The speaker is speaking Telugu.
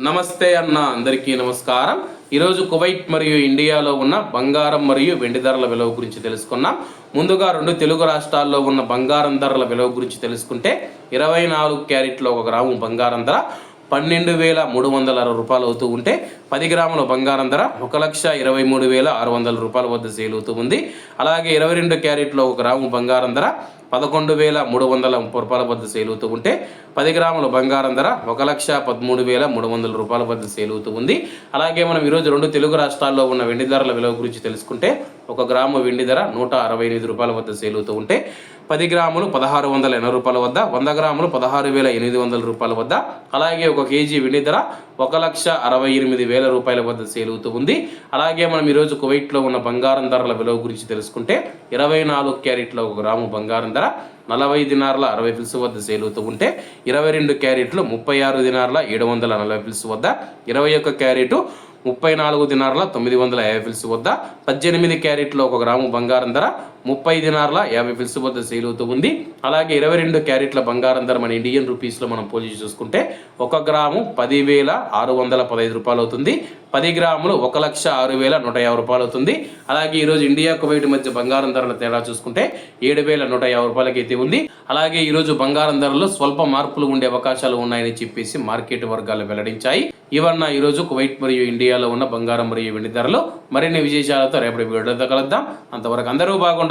నమస్తే అన్న అందరికీ నమస్కారం. ఈరోజు కువైట్ మరియు ఇండియాలో ఉన్న బంగారం మరియు వెండి ధరల విలువ గురించి తెలుసుకున్నాం. ముందుగా రెండు తెలుగు రాష్ట్రాల్లో ఉన్న బంగారం ధరల విలువ గురించి తెలుసుకుంటే ఇరవై నాలుగు క్యారెట్లో ఒక గ్రాము బంగారం ధర పన్నెండు వేల మూడు వందల అరవై రూపాయలు అవుతూ ఉంటే పది గ్రాముల బంగారం ధర ఒక లక్ష ఇరవై మూడు వేల ఆరు వందల రూపాయల వద్ద సేల్ అవుతూ ఉంది. అలాగే ఇరవై రెండు క్యారెట్లో ఒక గ్రాము బంగారం ధర పదకొండు వేల మూడు వందల ముప్పై రూపాయల వద్ద సేల్ అవుతూ ఉంటే పది గ్రాముల బంగారం ధర ఒక లక్ష పదమూడు వేల మూడు వందల రూపాయల వద్ద సేల్ అవుతూ ఉంది. అలాగే మనం ఈరోజు రెండు తెలుగు రాష్ట్రాల్లో ఉన్న వెండి ధరల విలువ గురించి తెలుసుకుంటే ఒక గ్రాము వెండి ధర నూట అరవై ఎనిమిది రూపాయల వద్ద సేల్ అవుతూ ఉంటే పది గ్రాములు పదహారు వందల ఎనభై రూపాయల వద్ద వంద గ్రాములు పదహారు వేల ఎనిమిది వందల రూపాయల వద్ద అలాగే ఒక కేజీ వెండి ధర ఒక లక్ష అరవై ఎనిమిది వేల రూపాయల వద్ద సేల్ అవుతూ ఉంది. అలాగే మనం ఈరోజు కువైట్లో ఉన్న బంగారం ధరల విలువ గురించి తెలుసుకుంటే ఇరవై నాలుగు క్యారెట్ల ఒక గ్రాము బంగారం ధర నలభై దినార్ల అరవై పిల్స్ వద్ద సేల్ అవుతూ ఉంటే ఇరవై రెండు క్యారెట్లు ముప్పై ఆరు దినార్ల ఏడు వందల నలభై పిల్స్ వద్ద ఇరవై ఒక్క క్యారెట్ ముప్పై నాలుగు దినార్ల తొమ్మిది వందల యాభై పిల్స్ వద్ద పద్దెనిమిది క్యారెట్లో ఒక గ్రాము బంగారం ధర ముప్పై దినార్ల యాభై ఫిల్స్ వద్ద సేల్ అవుతూ ఉంది. అలాగే ఇరవై రెండు క్యారెట్ల బంగారం ధర మన ఇండియన్ రూపీస్లో మనం పోల్చి చూసుకుంటే ఒక గ్రాము పదివేల ఆరు వందల పదహైదు రూపాయలు అవుతుంది పది గ్రాములు ఒక లక్ష ఆరు వేల నూట యాభై రూపాయలు అవుతుంది అలాగే ఈరోజు ఇండియా కువైట్ మధ్య బంగారం ధరల తేడా చూసుకుంటే ఏడు వేల నూట యాభై రూపాయలకి అయితే ఉంది. అలాగే ఈరోజు బంగారం ధరలో స్వల్ప మార్పులు ఉండే అవకాశాలు ఉన్నాయని చెప్పేసి మార్కెట్ వర్గాలు వెల్లడించాయి. ఇవన్న ఈరోజు కువైట్ మరియు ఇండియాలో ఉన్న బంగారం మరియు వెండి ధరలు. మరిన్ని విశేషాలతో రేపటి వీడియోతో కలుద్దాం. అంతవరకు అందరూ బాగుండాలి.